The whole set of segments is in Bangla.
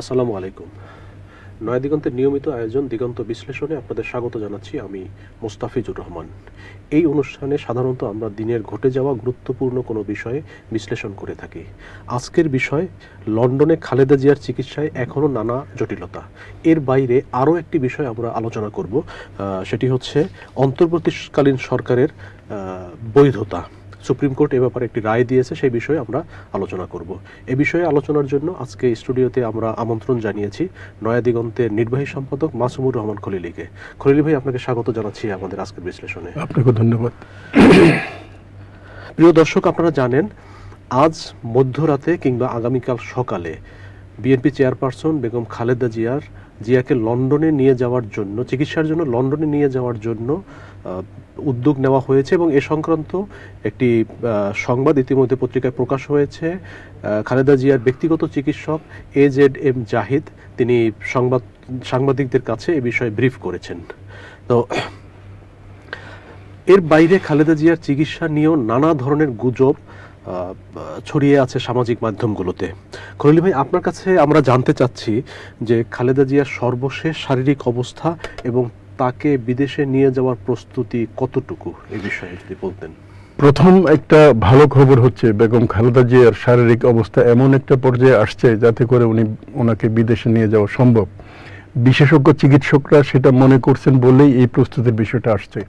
আসসালামু আলাইকুম। নয়া দিগন্তের নিয়মিত আয়োজন দিগন্ত বিশ্লেষণে আপনাদের স্বাগত জানাচ্ছি আমি মোস্তাফিজুর রহমান। এই অনুষ্ঠানে সাধারণত আমরা দিনের ঘটে যাওয়া গুরুত্বপূর্ণ কোনো বিষয়ে বিশ্লেষণ করে থাকি। আজকের বিষয়, লন্ডনে খালেদা জিয়ার চিকিৎসায় এখনও নানা জটিলতা। এর বাইরে আরও একটি বিষয় আমরা আলোচনা করব সেটি হচ্ছে অন্তর্বর্তীকালীন সরকারের বৈধতা। সুপ্রিম কোর্ট এ ব্যাপারে একটি রায় দিয়েছে সেই বিষয়ে আমরা আলোচনা করব। এ বিষয়ে আলোচনার জন্য আজকে স্টুডিওতে আমরা আমন্ত্রণ জানিয়েছি নয়া দিগন্তের নির্বাহী সম্পাদক মাসুমুর রহমান খলিলিকে। খলিলি ভাই আপনাকে স্বাগত জানাচ্ছি আমাদের আজকের বিশ্লেষণে। আপনাকে ধন্যবাদ। প্রিয় দর্শক আপনারা জানেন আজ মধ্যরাতে কিংবা আগামীকাল সকালে বিএনপি চেয়ারপারসন বেগম খালেদা জিয়ার জিয়াকে লন্ডনে নিয়ে যাওয়ার জন্য, চিকিৎসার জন্য লন্ডনে নিয়ে যাওয়ার জন্য উদ্যোগ নেওয়া হয়েছে এবং এ সংক্রান্ত একটি সংবাদ ইতিমধ্যে পত্রিকায় প্রকাশ হয়েছে। খালেদা জিয়ার ব্যক্তিগত চিকিৎসক এ জেড এম জাহিদ, তিনি সংবাদ, সাংবাদিকদের কাছে এ বিষয়ে ব্রিফ করেছেন। তো, এর বাইরে খালেদা জিয়ার চিকিৎসা নিয়েও নানা ধরনের গুজব ছড়িয়ে আছে সামাজিক মাধ্যমগুলোতে। খলিল ভাই, আপনার কাছে আমরা জানতে চাচ্ছি যে খালেদা জিয়ার সর্বশেষ শারীরিক অবস্থা এবং তাকে বিদেশে নিয়ে যাওয়ার প্রস্তুতি কতটুকু, এই বিষয়ে যদি বলতেন। প্রথম একটা ভালো খবর হচ্ছে, বেগম খালেদা জিয়ার শারীরিক অবস্থা এমন একটা পর্যায়ে আসছে যাতে করে উনি ওনাকে বিদেশে নিয়ে যাওয়া সম্ভব। বিশেষজ্ঞ চিকিৎসকরা সেটা মনে করছেন বলেই এই প্রস্তুতির বিষয়টা আসছে।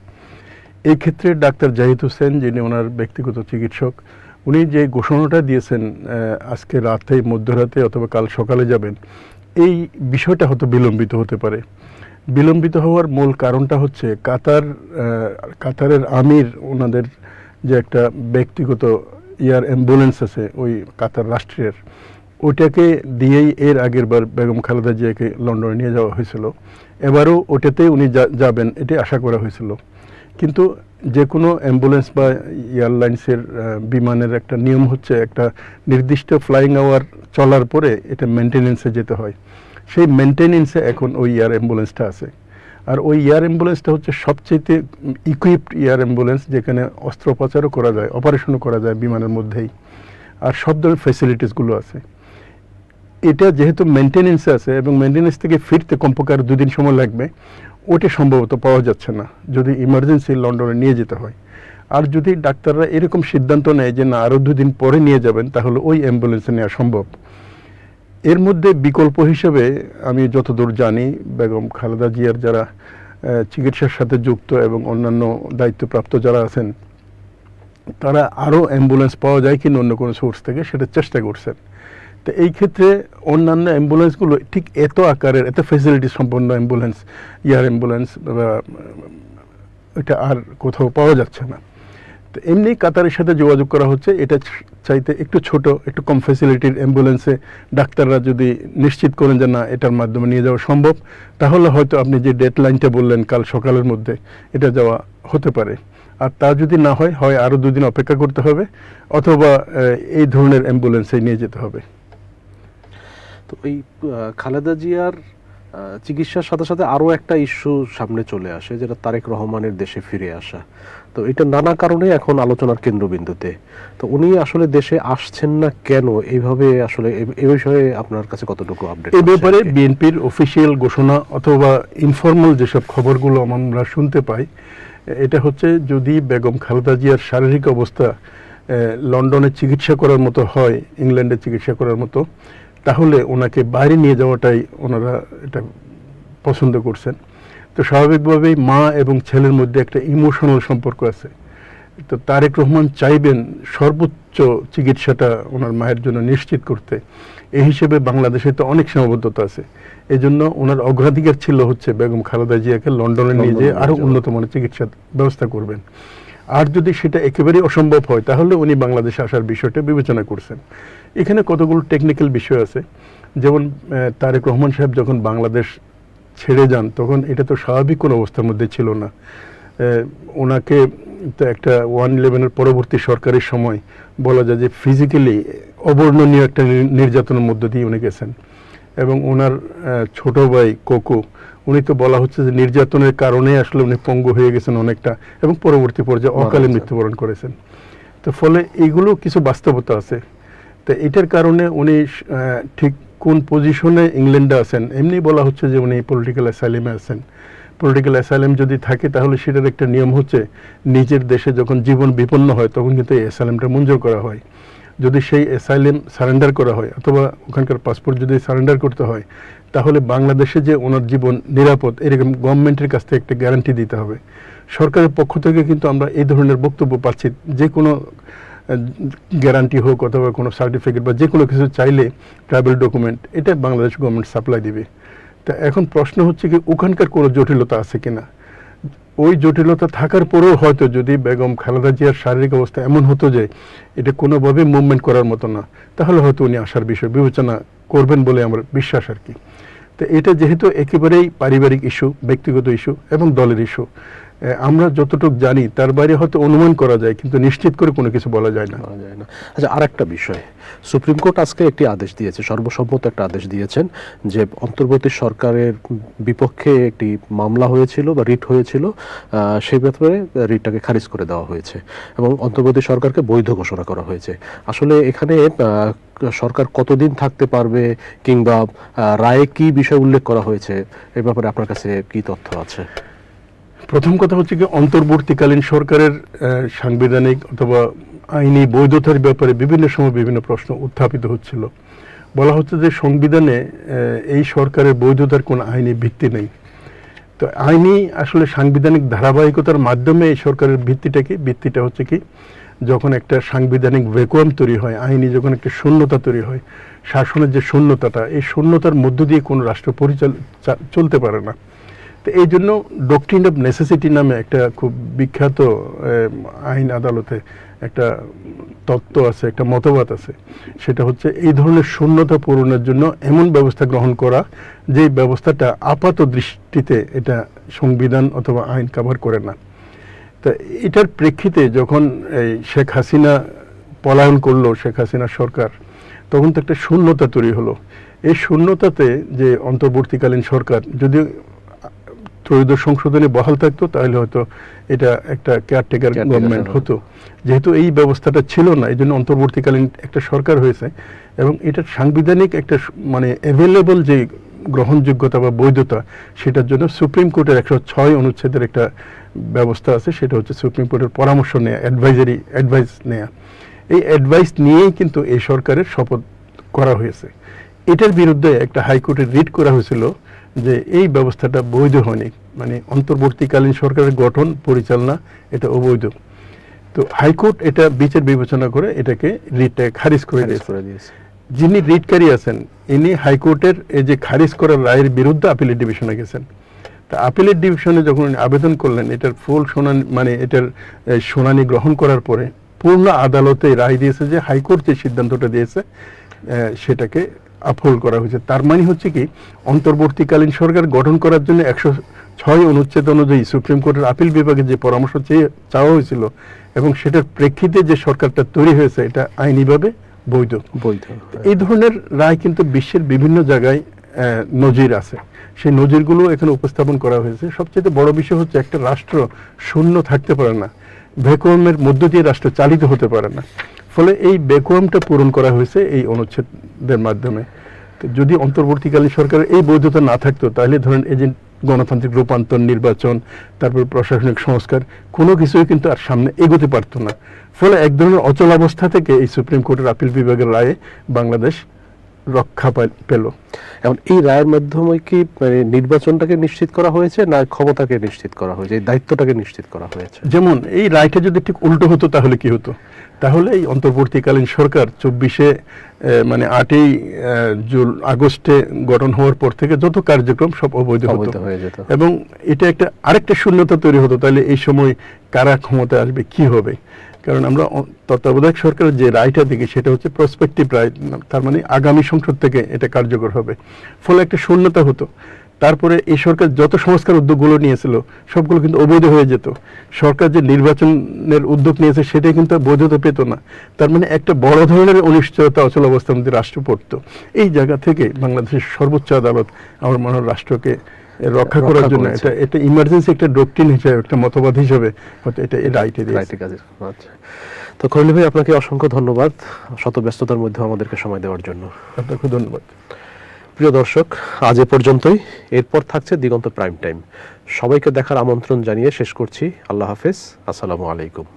এই ক্ষেত্রে ডাক্তার জাহিদ হোসেন, যিনি ওনার ব্যক্তিগত চিকিৎসক উনি যে ঘোষণাটা দিয়েছেন আজকে রাতে, মধ্যরাতে অথবা কাল সকালে যাবেন, এই বিষয়টা হয়তো বিলম্বিত হতে পারে। বিলম্বিত হওয়ার মূল কারণটা হচ্ছে কাতার কাতারের আমির, ওনাদের যে একটা ব্যক্তিগত ইয়ার অ্যাম্বুলেন্স আছে, ওই কাতার রাষ্ট্রের ওটাকে দিয়েই এর আগের বার বেগম খালেদা জিয়াকে লন্ডনে নিয়ে যাওয়া হয়েছিল। এবারও ওটাতে উনি যাবেন এটি আশা করা হয়েছিল। কিন্তু যে কোনো অ্যাম্বুলেন্স বা এয়ারলাইন্সের বিমানের একটা নিয়ম হচ্ছে একটা নির্দিষ্ট ফ্লাইং আওয়ার চলার পরে এটা মেনটেনেন্সে যেতে হয়। সেই মেনটেনেন্সে এখন ওই এয়ার অ্যাম্বুলেন্সটা আছে। আর ওই এয়ার অ্যাম্বুলেন্সটা হচ্ছে সবচেয়ে ইকুইপড এয়ার অ্যাম্বুলেন্স, যেখানে অস্ত্রোপচারও করা যায়, অপারেশনও করা যায় বিমানের মধ্যেই। আর সব ধরনের ফেসিলিটিসগুলো আছে। এটা যেহেতু মেনটেনেন্সে আছে এবং মেনটেনেন্স থেকে ফিরতে কমপক্ষে আর দুদিন সময় লাগবে ওটা সম্ভবত পাওয়া যাচ্ছে না, যদি ইমার্জেন্সি লন্ডনে নিয়ে যেতে হয়। আর যদি ডাক্তাররা এরকম সিদ্ধান্ত নেয় যে না আরও দুদিন পরে নিয়ে যাবেন, তাহলে ওই অ্যাম্বুলেন্সে নেওয়া সম্ভব। এর মধ্যে বিকল্প হিসেবে আমি যতদূর জানি, বেগম খালেদা জিয়ার যারা চিকিৎসার সাথে যুক্ত এবং অন্যান্য দায়িত্বপ্রাপ্ত যারা আছেন, তারা আরও অ্যাম্বুলেন্স পাওয়া যায় কিনা অন্য কোনো সোর্স থেকে, সেটা চেষ্টা করছেন। তো এই ক্ষেত্রে অন্যান্য অ্যাম্বুলেন্সগুলো ঠিক এত আকারের, এত ফেসিলিটি সম্পন্ন অ্যাম্বুলেন্স, ইয়ার অ্যাম্বুলেন্স এটা আর কোথাও পাওয়া যাচ্ছে না। তো এমনি কাতারের সাথে যোগাযোগ করা হচ্ছে, এটা চাইতে একটু ছোট, একটু কম ফেসিলিটির অ্যাম্বুলেন্সে ডাক্তাররা যদি নিশ্চিত করেন যে না, এটার মাধ্যমে নিয়ে যাওয়া সম্ভব, তাহলে হয়তো আপনি যে ডেট লাইনটা বললেন কাল সকালের মধ্যে, এটা যাওয়া হতে পারে। আর তা যদি না হয় হয় আরও দুদিন অপেক্ষা করতে হবে, অথবা এই ধরনের অ্যাম্বুলেন্সে নিয়ে যেতে হবে। তো এই খালেদা জিয়ার চিকিৎসার সাথে সাথে আরও একটা ইস্যু সামনে চলে আসে যেটা তারেক রহমানের দেশে ফিরে আসা। তো এটা নানা কারণে এখন আলোচনার কেন্দ্রবিন্দুতে। তো উনি আসলে দেশে আসছেন না কেন? এইভাবে আসলে এ- এ বিষয়ে আপনার কাছে কতটুকু আপডেট এই ব্যাপারে বিএনপির অফিসিয়াল ঘোষণা অথবা ইনফর্মাল যেসব খবরগুলো আমরা শুনতে পাই এটা হচ্ছে যদি বেগম খালেদা জিয়ার শারীরিক অবস্থা লন্ডনে চিকিৎসা করার মতো হয় ইংল্যান্ডে চিকিৎসা করার মতো তাহলে ওনাকে বাইরে নিয়ে যাওয়াটাই ওনারা এটা পছন্দ করছেন। তো স্বাভাবিকভাবেই মা এবং ছেলের মধ্যে একটা ইমোশনাল সম্পর্ক আছে। তো তারেক রহমান চাইবেন সর্বোচ্চ চিকিৎসাটা ওনার মায়ের জন্য নিশ্চিত করতে। এই হিসেবে বাংলাদেশে তো অনেক সীমাবদ্ধতা আছে। এই জন্য ওনার অগ্রাধিকার ছিল হচ্ছে বেগম খালেদা জিয়াকে লন্ডনে নিয়ে যেয়ে আরও উন্নত মানের চিকিৎসার ব্যবস্থা করবেন। আর যদি সেটা একেবারেই অসম্ভব হয়, তাহলে উনি বাংলাদেশে আসার বিষয়টা বিবেচনা করছেন। এখানে কতগুলো টেকনিক্যাল বিষয় আছে। যেমন তারেক রহমান সাহেব যখন বাংলাদেশ ছেড়ে যান, তখন এটা তো স্বাভাবিক কোনো অবস্থার মধ্যে ছিল না। ওনাকে তো একটা ওয়ান ইলেভেনের পরবর্তী সরকারের সময় বলা যায় যে ফিজিক্যালি অবর্ণনীয় একটা নির- নির্যাতনের মধ্য দিয়ে উনি গেছেন। এবং ওনার ছোট ভাই কোকো উনি তো বলা হচ্ছে যে নির্যাতনের কারণে আসলে উনি পঙ্গু হয়ে গেছেন অনেকটা এবং পরবর্তী পর্যায়ে অকালে মৃত্যুবরণ করেছেন। তো ফলে এইগুলো কিছু বাস্তবতা আছে। তো এটার কারণে উনি ঠিক কোন পজিশনে ইংল্যান্ডে আছেন এমনি বলা হচ্ছে যে উনি পলিটিক্যাল অ্যাসাইলেমে আছেন। পলিটিক্যাল অ্যাসাইলেম যদি থাকে তাহলে সেটার একটা নিয়ম হচ্ছে নিজের দেশে যখন জীবন বিপন্ন হয় তখন কিন্তু এই অ্যাসাইলেমটা মঞ্জুর করা হয়। যদি সেই অ্যাসাইলেম সারেন্ডার করা হয়, অথবা ওখানকার পাসপোর্ট যদি সারেন্ডার করতে হয়, তাহলে বাংলাদেশে যে ওনার জীবন নিরাপদ, এরকম গভর্নমেন্টের কাছ থেকে একটা গ্যারান্টি দিতে হবে। সরকারের পক্ষ থেকে কিন্তু আমরা এই ধরনের বক্তব্য পাচ্ছি। যে কোনো গ্যারান্টি হোক অথবা কোনো সার্টিফিকেট বা যে কোনো কিছু চাইলে ট্রাভেল ডকুমেন্ট এটা বাংলাদেশ গভর্নমেন্ট সাপ্লাই দিবে। তা এখন প্রশ্ন হচ্ছে কি, ওখানকার কোনো জটিলতা আছে কিনা? ওই জটিলতা থাকার পরেও হয়তো যদি বেগম খালেদা জিয়ার শারীরিক অবস্থা এমন হতো যে এটা কোনোভাবে মুভমেন্ট করার মতো না, তাহলে হয়তো উনি আসার বিষয় বিবেচনা করবেন বলে আমার বিশ্বাস আর কি। তো এটা যেহেতু একেবারেই পারিবারিক ইস্যু ব্যক্তিগত ইস্যু এবং দলের ইস্যু আমরা যতটুকু জানি, তার বাইরে হয়তো অনুমান করা যায়, কিন্তু নিশ্চিত করে কোনো কিছু বলা যায় না। আচ্ছা আরেকটা বিষয়। সুপ্রিম কোর্ট আজকে একটি আদেশ দিয়েছে, সর্বসম্মত একটা আদেশ দিয়েছেন, যে অন্তর্বর্তী সরকারের বিপক্ষে একটি মামলা হয়েছিল বা রিট হয়েছিল সেই ব্যাপারে রিটটাকে খারিজ করে দেওয়া হয়েছে এবং অন্তর্বর্তী সরকারকে বৈধ ঘোষণা করা হয়েছে। আসলে এখানে সরকার কতদিন থাকতে পারবে কিংবা রায়ে কি বিষয় উল্লেখ করা হয়েছে, এ ব্যাপারে আপনার কাছে কি তথ্য আছে? প্রথম কথা হচ্ছে কি, অন্তর্বর্তীকালীন সরকারের সাংবিধানিক অথবা আইনি বৈধতার ব্যাপারে বিভিন্ন সময় বিভিন্ন প্রশ্ন উত্থাপিত হচ্ছিল। বলা হচ্ছে যে সংবিধানে এই সরকারের বৈধতার কোনো আইনি ভিত্তি নেই। তো আইনি আসলে সাংবিধানিক ধারাবাহিকতার মাধ্যমে এই সরকারের ভিত্তিটা কি? ভিত্তিটা হচ্ছে কি, যখন একটা সাংবিধানিক ভ্যাকুয়াম তৈরি হয়, আইনি যখন একটা শূন্যতা তৈরি হয়, শাসনের যে শূন্যতাটা, এই শূন্যতার মধ্য দিয়ে কোনো রাষ্ট্র পরিচাল চলতে পারে না। তো এই জন্য ডক্ট্রিন অফ নেসেসিটি নামে একটা খুব বিখ্যাত আইন আদালতে একটা তত্ত্ব আছে, একটা মতবাদ আছে। সেটা হচ্ছে এই ধরনের শূন্যতা পূরণের জন্য এমন ব্যবস্থা গ্রহণ করা যে ব্যবস্থাটা আপাত দৃষ্টিতে এটা সংবিধান অথবা আইন কভার করে না। তা এটার প্রেক্ষিতে যখন এই শেখ হাসিনা পলায়ন করল, শেখ হাসিনা সরকার, তখন তো একটা শূন্যতা তৈরি হলো। এই শূন্যতাতে যে অন্তর্বর্তীকালীন সরকার যদি ত্রয়োদশ সংশোধনে বহাল থাকতো তাহলে হয়তো এটা একটা কেয়ারটেকার গভর্নমেন্ট হতো। যেহেতু এই ব্যবস্থাটা ছিল না এই জন্য অন্তর্বর্তীকালীন একটা সরকার হয়েছে এবং এটার সাংবিধানিক একটা মানে অ্যাভেলেবল যে গ্রহণযোগ্যতা বা বৈধতা সেটার জন্য সুপ্রিম কোর্টের একশো ছয় অনুচ্ছেদের একটা ব্যবস্থা আছে সেটা হচ্ছে সুপ্রিম কোর্টের পরামর্শ নেওয়া অ্যাডভাইজারি অ্যাডভাইস নেওয়া এই অ্যাডভাইস নিয়েই কিন্তু এই সরকারের শপথ করা হয়েছে। এটার বিরুদ্ধে একটা হাইকোর্টের রিট করা হয়েছিল যে এই ব্যবস্থাটা বৈধ হয়নি। মানে অন্তর্বর্তীকালীন সরকারের গঠন পরিচালনা এটা অবৈধ। তো হাইকোর্ট এটা বিচার বিবেচনা করে এটাকে রিটটা খারিজ করে দিয়েছে। যিনি রিটকারী আছেন ইনি হাইকোর্টের এই যে খারিজ করার রায়ের বিরুদ্ধে আপিলের ডিভিশনে গেছেন। তা আপিলের ডিভিশনে যখন আবেদন করলেন এটার ফুল শুনানি মানে এটার শুনানি গ্রহণ করার পরে পূর্ণ আদালতে রায় দিয়েছে যে হাইকোর্ট যে সিদ্ধান্তটা দিয়েছে সেটাকে আফল করা হয়েছে। তার মানে হচ্ছে কি অন্তর্বর্তীকালীন সরকার গঠন করার জন্য একশো ছয় অনুচ্ছেদ অনুযায়ী সুপ্রিম কোর্টের আপিল বিভাগে যে পরামর্শ চেয়ে চাওয়া হয়েছিল এবং সেটার প্রেক্ষিতে যে সরকারটা তৈরি হয়েছে এটা আইনিভাবে বৈধ। বৈধ। এই ধরনের রায় কিন্তু বিশ্বের বিভিন্ন জায়গায় আহ, নজির আছে। সেই নজিরগুলো এখানে উপস্থাপন করা হয়েছে। সবচেয়ে বড় বিষয় হচ্ছে একটা রাষ্ট্র শূন্য থাকতে পারে না। ভ্যাকুয়ামের মধ্য দিয়ে রাষ্ট্র চালিত হতে পারে না। ফলে এই ব্যাকুয়ামটা পূরণ করা হয়েছে এই অনুচ্ছেদের মাধ্যমে। যদি অন্তর্বর্তীকালীন সরকারের এই বৈধতা না থাকতো, তাহলে ধরেন এজেন্ট গণতান্ত্রিক রূপান্তর, নির্বাচন, তারপর প্রশাসনিক সংস্কার, কোনো কিছুই কিন্তু আর সামনে এগোতে পারতো না। ফলে এক ধরনের অচল অবস্থা থেকে এই সুপ্রিম কোর্টের আপিল বিভাগের রায়ে বাংলাদেশ রক্ষা পেল। এখন এই রায়ের মাধ্যমে কি মানে নির্বাচনটাকে নিশ্চিত করা হয়েছে না ক্ষমতাকে নিশ্চিত করা হয়েছে? এই দায়িত্বটাকে নিশ্চিত করা হয়েছে? যেমন এই রায়টা যদি ঠিক উল্টো হতো তাহলে কি হতো? তাহলে এই অন্তর্বর্তীকালীন সরকার চব্বিশে মানে আটই আগস্টে গঠন হওয়ার পর থেকে যত কার্যক্রম সব অবৈধ হতো। হয়ে যেত। এবং এটা একটা আরেকটা শূন্যতা তৈরি হতো। তাহলে এই সময় কারা ক্ষমতায় আসবে কি হবে? কারণ আমরা তত্ত্বাবধায়ক সরকারের যে রায়টা দেখি, সেটা হচ্ছে প্রসপেক্টিভ রায়, তার মানে আগামী সংসদ থেকে এটা কার্যকর হবে। ফলে একটা শূন্যতা হতো। তারপরে এই সরকার যত সংস্কার উদ্যোগগুলো নিয়েছিল, সবগুলো কিন্তু অবৈধ হয়ে যেত। সরকার যে নির্বাচনের উদ্যোগ নিয়েছে, সেটাই কিন্তু বৈধতা পেত না। তার মানে একটা বড় ধরনের অনিশ্চয়তা, অচল অবস্থার মধ্যে রাষ্ট্র পড়তো। এই জায়গা থেকে বাংলাদেশের সর্বোচ্চ আদালত আমার মনে হয় রাষ্ট্রকে রক্ষা করার জন্য। এটা এটা ইমার্জেন্সি একটা ডক্ট্রিন হিসেবে একটা মতবাদ হিসেবে এটা এই রাইটে দিয়েছে। রাইটে কাজে আচ্ছা। তো খলিল ভাই আপনাকে অসংখ্য ধন্যবাদ শত ব্যস্ততার মধ্যে আমাদেরকে সময় দেওয়ার জন্য। আপনাকে ধন্যবাদ। প্রিয় দর্শক আজ এ পর্যন্তই। এরপর থাকছে দিগন্ত প্রাইম টাইম। সবাইকে দেখার আমন্ত্রণ জানিয়ে শেষ করছি। আল্লাহ হাফেজ। আসসালামু আলাইকুম।